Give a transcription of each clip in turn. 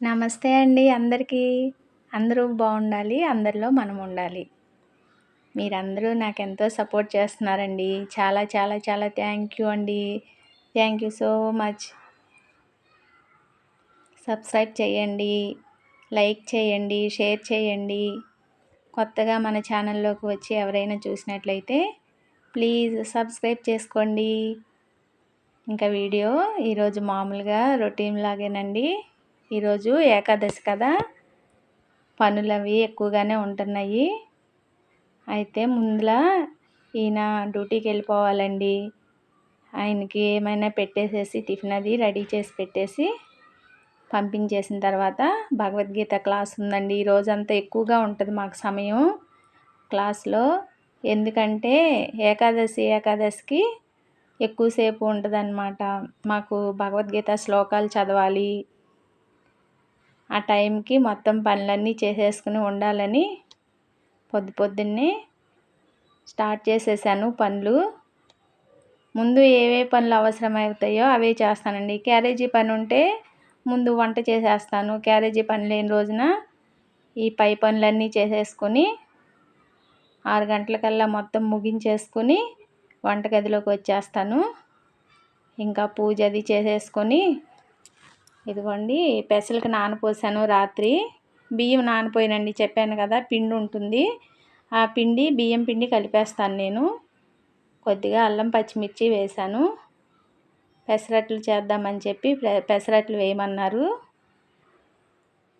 నమస్తే అండి అందరికీ. అందరూ బాగుండాలి అందరిలో మనం ఉండాలి. మీరందరూ నాకు ఎంతో సపోర్ట్ చేస్తున్నారండి. చాలా చాలా చాలా థ్యాంక్ యూ అండి. Thank you so much. Subscribe చేయండి లైక్ చేయండి షేర్ చేయండి. కొత్తగా మన ఛానల్లోకి వచ్చి ఎవరైనా చూసినట్లయితే ప్లీజ్ సబ్స్క్రైబ్ చేసుకోండి. ఇంకా వీడియో ఈరోజు మామూలుగా రొటీన్ లాగేనండి. ఈరోజు ఏకాదశి కదా. పనులు అవి ఎక్కువగానే ఉంటున్నాయి. అయితే ముందులా ఈయన డ్యూటీకి వెళ్ళిపోవాలండి. ఆయనకి ఏమైనా పెట్టేసేసి టిఫిన్ అది రెడీ చేసి పెట్టేసి పంపించేసిన తర్వాత భగవద్గీత క్లాస్ ఉందండి. ఈ ఎక్కువగా ఉంటుంది మాకు సమయం క్లాస్లో. ఎందుకంటే ఏకాదశి ఏకాదశికి ఎక్కువసేపు ఉంటుందన్నమాట. మాకు భగవద్గీత శ్లోకాలు చదవాలి. ఆ టైంకి మొత్తం పనులన్నీ చేసేసుకుని ఉండాలని పొద్దు పొద్దున్నే స్టార్ట్ చేసేసాను పనులు. ముందు ఏవే పనులు అవసరమవుతాయో అవే చేస్తానండి. క్యారేజీ పని ఉంటే ముందు వంట చేసేస్తాను. క్యారేజీ పని లేని రోజున ఈ పై పనులన్నీ చేసేసుకొని ఆరు గంటలకల్లా మొత్తం ముగించేసుకుని వంటగదిలోకి వచ్చేస్తాను. ఇంకా పూజ అది చేసేసుకొని ఇదిగోండి పెసలకు నానపోసాను రాత్రి. బియ్యం నానపోయినండి చెప్పాను కదా పిండి ఉంటుంది. ఆ పిండి బియ్యం పిండి కలిపేస్తాను నేను. కొద్దిగా అల్లం పచ్చిమిర్చి వేశాను. పెసరట్లు చేద్దామని చెప్పి పెసరట్లు వేయమన్నారు.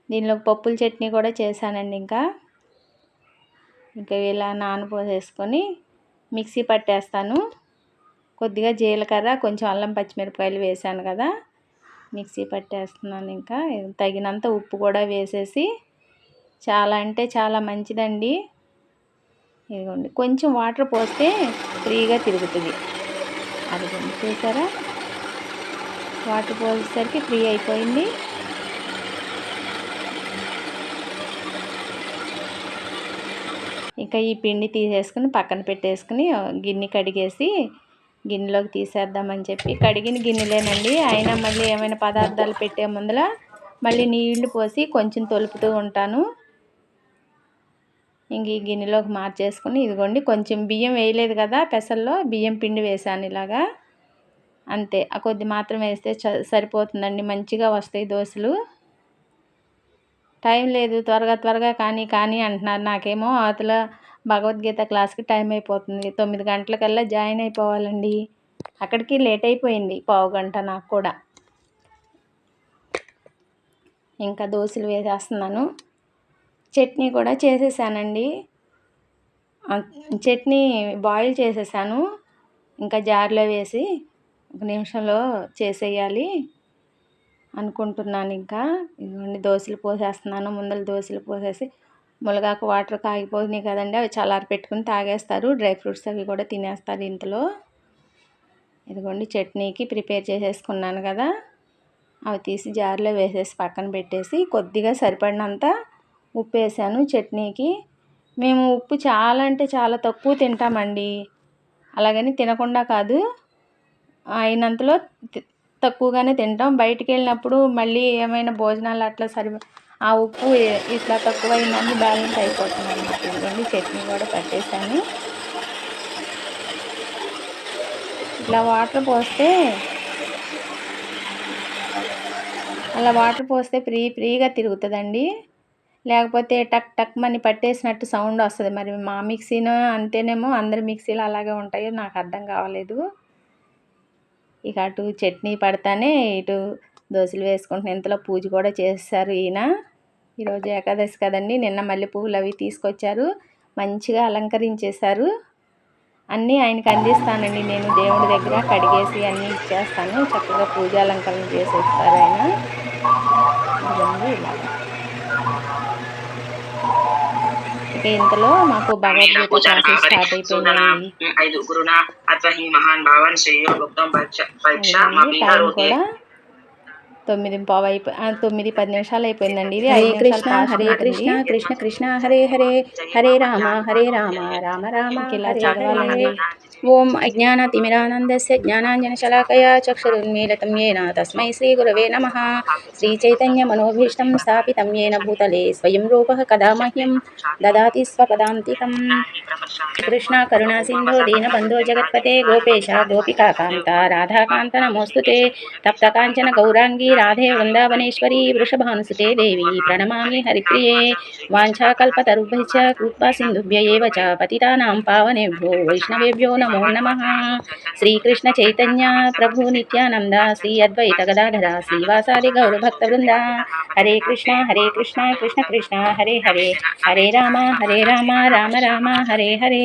దీనిలో పప్పుల చట్నీ కూడా చేశానండి ఇంకా. ఇంకా ఇలా నానపోసేసుకొని మిక్సీ పట్టేస్తాను. కొద్దిగా జీలకర్ర కొంచెం అల్లం పచ్చిమిరపకాయలు వేసాను కదా. మిక్సీ పట్టేస్తున్నాను ఇంకా. తగినంత ఉప్పు కూడా వేసేసి చాలా అంటే చాలా మంచిదండి. ఇదిగోండి కొంచెం వాటర్ పోస్తే ఫ్రీగా తిరుగుతుంది. అది చూసారా? వాటర్ పోసేసరికి ఫ్రీ అయిపోయింది. ఇంకా ఈ పిండి తీసేసుకుని పక్కన పెట్టేసుకుని గిన్నె కడిగేసి గిన్నెలోకి తీసేద్దామని చెప్పి కడిగిన గిన్నెలేనండి. అయినా మళ్ళీ ఏమైనా పదార్థాలు పెట్టే ముందల మళ్ళీ నీళ్ళు పోసి కొంచెం తొలుపుతూ ఉంటాను. ఇంక ఈ గిన్నెలోకి మార్చేసుకుని ఇదిగోండి కొంచెం బియ్యం వేయలేదు కదా పెసల్లో బియ్యం పిండి వేసాను ఇలాగా. అంతే ఆ కొద్ది మాత్రం వేస్తే సరిపోతుందండి మంచిగా వస్తాయి దోశలు. టైం లేదు త్వరగా త్వరగా కానీ కానీ అంటున్నారు నాకేమో అవతల భగవద్గీత క్లాస్కి టైం అయిపోతుంది. తొమ్మిది గంటలకల్లా జాయిన్ అయిపోవాలండి. అక్కడికి లేట్ అయిపోయింది పావు గంట నాకు కూడా. ఇంకా దోశలు వేసేస్తున్నాను. చట్నీ కూడా చేసేసానండి. చట్నీ బాయిల్ చేసేసాను. ఇంకా జార్లో వేసి ఒక నిమిషంలో చేసేయాలి అనుకుంటున్నాను ఇంకా. ఇదిగోండి దోశలు పోసేస్తున్నాను. ముందర దోశలు పోసేసి ములగాకు వాటర్ కాగిపోయినాయి కదండి అవి చల్లారి పెట్టుకుని తాగేస్తారు. డ్రై ఫ్రూట్స్ అవి కూడా తినేస్తారు ఇంతలో ఇదిగోండి చట్నీకి ప్రిపేర్ చేసేసుకున్నాను కదా. అవి తీసి జార్లో వేసేసి పక్కన పెట్టేసి కొద్దిగా సరిపడినంత ఉప్పు వేసాను చట్నీకి. మేము ఉప్పు చాలా అంటే చాలా తక్కువ తింటామండి. అలాగని తినకుండా కాదు అయినంతలో తక్కువగానే తింటాం. బయటికి వెళ్ళినప్పుడు మళ్ళీ ఏమైనా భోజనాలు అట్లా సరి ఆ ఉప్పు ఇట్లా తక్కువైందని బ్యాలెన్స్ అయిపోతుంది అనమాట ఇదిగోండి చట్నీ కూడా పెట్టేశాను ఇట్లా వాటర్ పోస్తే అలా వాటర్ పోస్తే ఫ్రీ ఫ్రీగా తిరుగుతుందండి. లేకపోతే టక్ టక్ మని పట్టేసినట్టు సౌండ్ వస్తుంది. మరి మా మిక్సీను అంతేనేమో అందరి మిక్సీలు అలాగే ఉంటాయో నాకు అర్థం కావలేదు. ఇక అటు చట్నీ పడతానే ఇటు దోశలు వేసుకుంటున్న ఇంతలో పూజ కూడా చేస్తారు ఈయన. ఈరోజు ఏకాదశి కదండి. నిన్న మల్లె పువ్వులు అవి తీసుకొచ్చారు. మంచిగా అలంకరించేశారు. అన్నీ ఆయనకి అందిస్తానండి. నేను దేవుడి దగ్గర కడిగేసి అన్నీ ఇచ్చేస్తాను. చక్కగా పూజ అలంకరణ చేసేస్తారు ఆయన. ఇలా ఇక ఇంతలో మాకు భగవద్గీత క్లాసెస్ స్టార్ట్ అయిపోయింది కూడా తొమ్మిది పావు అయిపోయి తొమ్మిది పది నిమిషాలు అయిపోయిందండి. ఇది హరే కృష్ణ హరే కృష్ణ కృష్ణ కృష్ణ హరే హరే హరే రామ హరే రామ రామ రామ ఇలా చదవాలండి. ఓం అజ్ఞానతిమిరానందస్య జ్ఞానాంజనశలాకయా చక్షురున్మీలితం ఏన తస్మై శ్రీగురవే నమ శ్రీచైతన్యమనోభీష్టం స్థాపితం ఏన భూతలే స్వయం రూప కదా మహ్యం దదాతి స్వపదాంతికం కృష్ణ కరుణా సింధో దీనబంధో జగత్పతే గోపేశ గోపికాకాంత రాధాకాంత నమోస్తుతే తప్త కాంచన గౌరాంగీ రాధే వృందావనేశ్వరీ వృషభానుసుతే దేవి ప్రణమామి హరిప్రియే వాంఛాకల్పతరుభ్య కృత్వా సింధుభ్య పతితానాం పావనేభ్యో వైష్ణవేభ్యో నమ నమో నమ శ్రీకృష్ణ చైతన్య ప్రభు నిత్యానంద శ్రీ అద్వైత గదాధర శ్రీవాసాది గౌర భక్త బృంద హరే కృష్ణ హరే కృష్ణ కృష్ణ కృష్ణ హరే హరే హరే రామ హరే రామ రామ రామ హరే హరే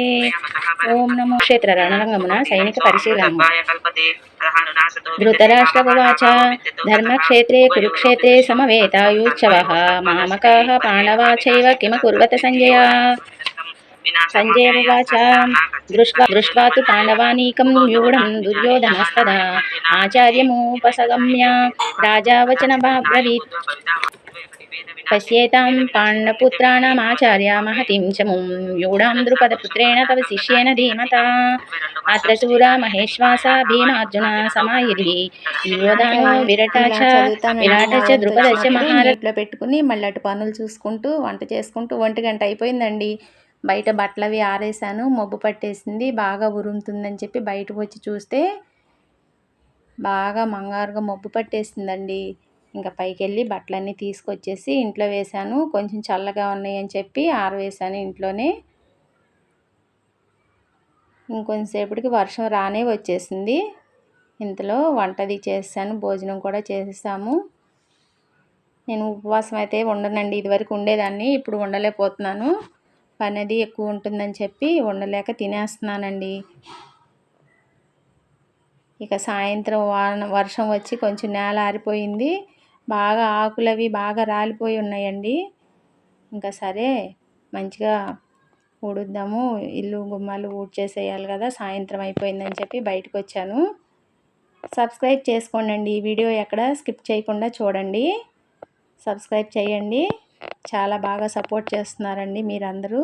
ఓం నమో క్షేత్ర రణరంగమున సైనిక పరిశీలన ధృతరాష్ట్రవాచ ధర్మక్షేత్రే కురుక్షేత్రే సమవేతాయుత్సవ మామకా పాణవాచైవ కిమ కుర్వత సంజయ ఉవాచ దృష్ట్వా దృష్ట్వా తు పాండవానీకం వ్యూఢం దుర్యోధనస్తదా ఆచార్యముపసగమ్య రాజా వచనబ్రవీత్ పశ్యేతాం పాండపుత్రాణమాచార్య మహతిం చ ముం వ్యూఢాం ద్రుపదపుత్రేణ తవ శిష్యేన ధీమత అత్ర శూరా మహేశ్వాస భీమార్జున సమాయుధి యోధాను విరట చ విరాట ద్రుపద చ పెట్టుకుని మళ్ళీ అటు పనులు చూసుకుంటూ వంట చేసుకుంటూ ఒంటి గంట అయిపోయిందండి బయట బట్టలవి ఆరేసాను మబ్బు పట్టేసింది బాగా ఉరుముతుందని చెప్పి బయటకు వచ్చి చూస్తే బాగా మంగారుగా మబ్బు పట్టేసిందండి. ఇంకా పైకి వెళ్ళి బట్టలన్నీ తీసుకొచ్చేసి ఇంట్లో వేశాను. కొంచెం చల్లగా ఉన్నాయని చెప్పి ఆరవేశాను ఇంట్లోనే. ఇంకొంచెంసేపటికి వర్షం రానే వచ్చేసింది. ఇంతలో వంటది చేసాను భోజనం కూడా చేసేసాము. నేను ఉపవాసం అయితే ఉండనండి ఇదివరకు ఉండేదాన్ని ఇప్పుడు ఉండలేకపోతున్నాను. పని అది ఎక్కువ ఉంటుందని చెప్పి ఉండలేక తినేస్తున్నానండి. ఇక సాయంత్రం వాన వర్షం వచ్చి కొంచెం నేల ఆరిపోయింది. బాగా ఆకులు అవి బాగా రాలిపోయి ఉన్నాయండి. ఇంకా సరే మంచిగా ఊడుద్దాము. ఇల్లు గుమ్మాలు ఊడ్చేసేయాలి కదా సాయంత్రం అయిపోయిందని చెప్పి బయటకు వచ్చాను సబ్స్క్రైబ్ చేసుకోండి ఈ వీడియో ఎక్కడ స్కిప్ చేయకుండా చూడండి. సబ్స్క్రైబ్ చేయండి. చాలా బాగా సపోర్ట్ చేస్తున్నారండి మీరందరూ.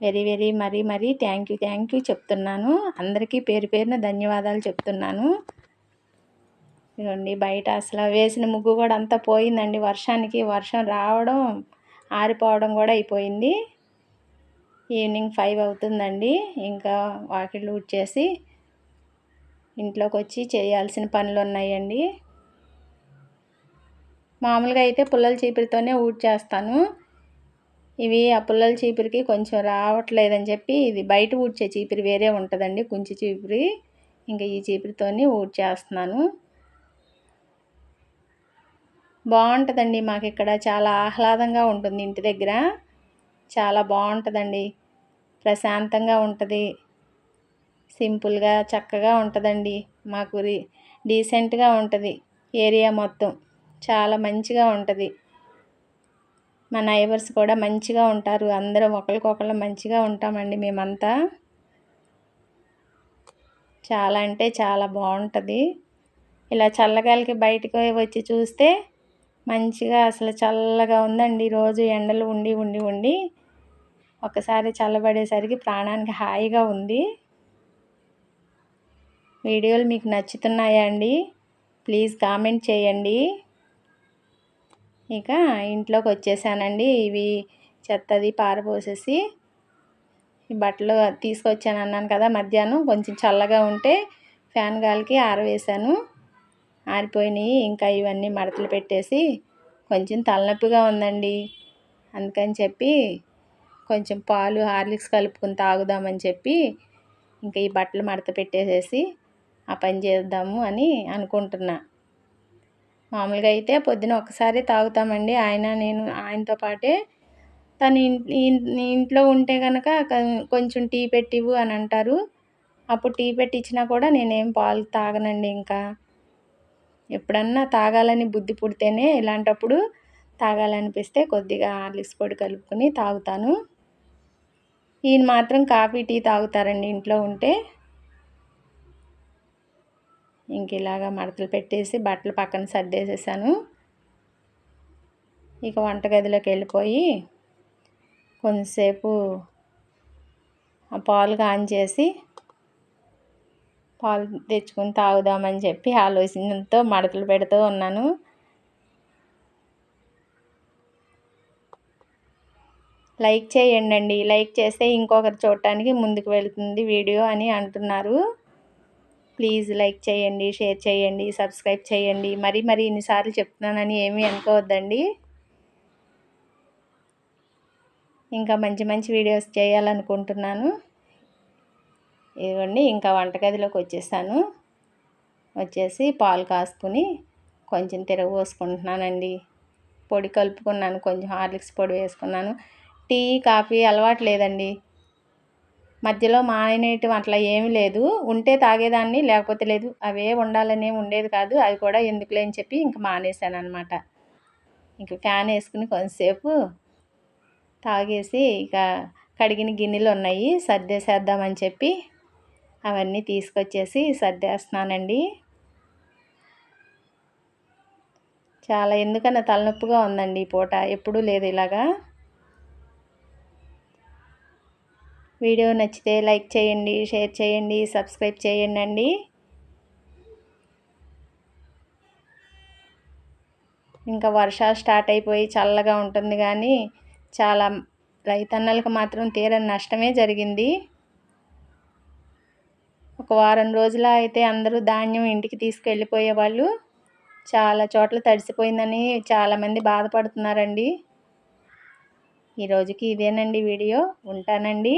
వెరీ వెరీ మరీ మరీ థ్యాంక్ యూ థ్యాంక్ యూ చెప్తున్నాను. అందరికీ పేరు పేరున ధన్యవాదాలు చెప్తున్నాను. ఇదండి బయట అసలు వేసిన ముగ్గు కూడా అంతా పోయిందండి. వర్షానికి వర్షం రావడం ఆరిపోవడం కూడా అయిపోయింది. ఈవినింగ్ ఫైవ్ అవుతుందండి. ఇంకా వాకిళ్ళు ఊడ్చేసి ఇంట్లోకి వచ్చి చేయాల్సిన పనులు ఉన్నాయండి. మామూలుగా అయితే పుల్లల చీపురితోనే ఊడ్చేస్తాను. ఇవి ఆ పుల్లల చీపురికి కొంచెం రావట్లేదని చెప్పి ఇది బయట ఊడ్చే చీపిరి వేరే ఉంటుందండి కుంచి చీపిరి. ఇంకా ఈ చీపిరితోని ఊడ్చేస్తున్నాను. బాగుంటుందండి మాకు ఇక్కడ చాలా ఆహ్లాదంగా ఉంటుంది ఇంటి దగ్గర. చాలా బాగుంటుందండి ప్రశాంతంగా ఉంటుంది. సింపుల్గా చక్కగా ఉంటుందండి మాకు డీసెంట్గా ఉంటుంది ఏరియా మొత్తం. చాలా మంచిగా ఉంటుంది. మా నైబర్స్ కూడా మంచిగా ఉంటారు. అందరం ఒకరికొకరు మంచిగా ఉంటామండి మేమంతా. చాలా అంటే చాలా బాగుంటుంది. ఇలా చల్లగాలికి బయటకు వచ్చి చూస్తే మంచిగా అసలు చల్లగా ఉందండి. రోజు ఎండలు ఉండి ఉండి ఉండి ఒకసారి చల్లబడేసరికి ప్రాణానికి హాయిగా ఉంది. వీడియోలు మీకు నచ్చుతున్నాయా అండి? ప్లీజ్ కామెంట్ చేయండి. ఇక ఇంట్లోకి వచ్చేసానండి ఇవి చెత్తది పారపోసేసి ఈ బట్టలు తీసుకొచ్చాను అన్నాను కదా మధ్యాహ్నం. కొంచెం చల్లగా ఉంటే ఫ్యాన్ గాలికి ఆరవేశాను. ఆరిపోయినాయి. ఇంకా ఇవన్నీ మడతలు పెట్టేసి కొంచెం తలనొప్పిగా ఉందండి. అందుకని చెప్పి కొంచెం పాలు హార్లిక్స్ కలుపుకొని తాగుదామని చెప్పి ఇంకా ఈ బట్టలు మడత పెట్టేసేసి ఆ పని చేద్దాము అని అనుకుంటున్నా. మామూలుగా అయితే పొద్దున ఒకసారి తాగుతామండి. ఆయన నేను ఆయనతో పాటే తను ఇంట్లో ఉంటే కనుక కొంచెం టీ పెట్టివు అని అంటారు. అప్పుడు టీ పెట్టించినా కూడా నేనేం పాలు తాగనండి ఇంకా. ఎప్పుడన్నా తాగాలని బుద్ధి పుడితేనే ఇలాంటప్పుడు తాగాలనిపిస్తే కొద్దిగా హార్లిక్స్ పొడి కలుపుకొని తాగుతాను. ఈయన మాత్రం కాఫీ టీ తాగుతారండి ఇంట్లో ఉంటే. ఇంక ఇలాగా మడతలు పెట్టేసి బట్టలు పక్కన సర్దేసేసాను. ఇక వంటగదిలోకి వెళ్ళిపోయి కొంతసేపు ఆ పాలు ఆన్ చేసి పాలు తెచ్చుకుని తాగుదామని చెప్పి ఆలోచనతో మడతలు పెడుతూ ఉన్నాను. లైక్ చేయండి లైక్ చేస్తే ఇంకొకరు చూడటానికి ముందుకు వెళుతుంది వీడియో అని అంటున్నారు. ప్లీజ్ లైక్ చేయండి షేర్ చేయండి సబ్స్క్రైబ్ చేయండి. మరీ మరీ ఇన్నిసార్లు చెప్తున్నానని ఏమీ అనుకోవద్దండి. ఇంకా మంచి మంచి వీడియోస్ చేయాలనుకుంటున్నాను. ఇదిగోండి ఇంకా వంటగదిలోకి వచ్చేసాను. వచ్చేసి పాలు కాసుకుని కొంచెం తిరగబోసుకుంటున్నానండి పొడి కలుపుకున్నాను కొంచెం హార్లిక్స్ పొడి వేసుకున్నాను. టీ కాఫీ అలవాటు లేదండి. మధ్యలో మానేయటం అట్లా ఏమీ లేదు. ఉంటే తాగేదాన్ని లేకపోతే లేదు. అవే ఉండాలనే ఉండేది కాదు. అవి కూడా ఎందుకులే అని చెప్పి ఇంక మానేశాను అనమాట ఇంక ఫ్యాన్ వేసుకుని కొంతసేపు తాగేసి ఇక కడిగిన గిన్నెలు ఉన్నాయి. సర్దేసేద్దామని చెప్పి అవన్నీ తీసుకొచ్చేసి సర్దేస్తున్నానండి. చాలా ఎందుకన్నా తలనొప్పిగా ఉందండి ఈ పూట. ఎప్పుడూ లేదు ఇలాగా. వీడియో నచ్చితే లైక్ చేయండి షేర్ చేయండి సబ్స్క్రైబ్ చేయండి అండి ఇంకా వర్షాలు స్టార్ట్ అయిపోయి చల్లగా ఉంటుంది కానీ చాలా రైతన్నలకు మాత్రం తీరని నష్టమే జరిగింది. ఒక వారం రోజుల అయితే అందరూ ధాన్యం ఇంటికి తీసుకెళ్ళిపోయేవాళ్ళు చాలా చోట్ల తడిసిపోయిందని చాలామంది బాధపడుతున్నారండి. ఈరోజుకి ఇదేనండి వీడియో. ఉంటానండి.